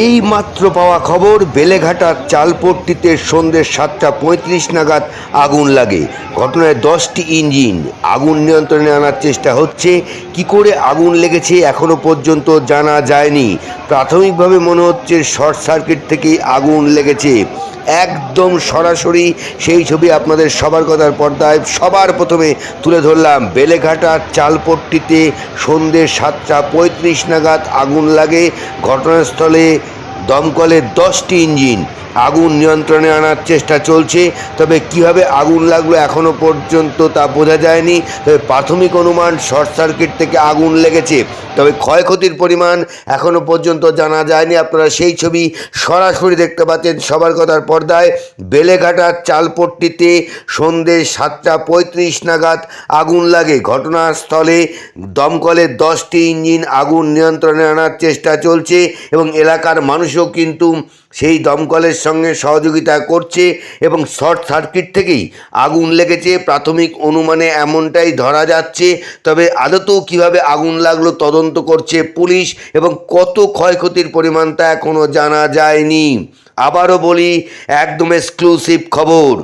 এই মাত্র পাওয়া খবর বেলেঘাটার চালপট্টিতে সন্ধ্যে সাতটা পঁয়ত্রিশ নাগাদ আগুন লাগে। ঘটনায় দশটি ইঞ্জিন আগুন নিয়ন্ত্রণে আনার চেষ্টা হচ্ছে। কি করে আগুন লেগেছে এখনও পর্যন্ত জানা যায়নি। প্রাথমিকভাবে মনে হচ্ছে শর্ট সার্কিট থেকেই আগুন লেগেছে। একদম সরাসরি সেই ছবি আপনাদের সবার কথার পর্দায় সবার প্রথমে তুলে ধরলাম। বেলেঘাটার চালপট্টিতে সন্ধ্যে সাতটা পঁয়ত্রিশ নাগাদ আগুন লাগে। ঘটনাস্থলে দমকলের দশটি ইঞ্জিন আগুন নিয়ন্ত্রণে আনার চেষ্টা চলছে। তবে কীভাবে আগুন লাগল এখনও পর্যন্ত তা বোঝা যায়নি। তবে প্রাথমিক অনুমান শর্ট সার্কিট থেকে আগুন লেগেছে। তবে ক্ষয়ক্ষতির পরিমাণ এখনও পর্যন্ত জানা যায়নি। আপনারা সেই ছবি সরাসরি দেখতে পাচ্ছেন সবার কথার পর্দায়। বেলেঘাটার চালপট্টিতে সন্ধ্যে সাতটা পঁয়ত্রিশ নাগাদ আগুন লাগে। ঘটনাস্থলে দমকলের দশটি ইঞ্জিন আগুন নিয়ন্ত্রণে আনার চেষ্টা চলছে এবং এলাকার মানুষও কিন্তু সেই দমকলের সঙ্গে সহযোগিতা করছে এবং শর্ট সার্কিট থেকেই আগুন লেগেছে। প্রাথমিক অনুমানে এমনটাই ধরা যাচ্ছে। তবে আদতেও কীভাবে আগুন লাগল তদন্ত করছে পুলিশ এবং কত ক্ষয়ক্ষতির পরিমাণ তা এখনও জানা যায়নি। আবারও বলি, একদম এক্সক্লুসিভ খবর।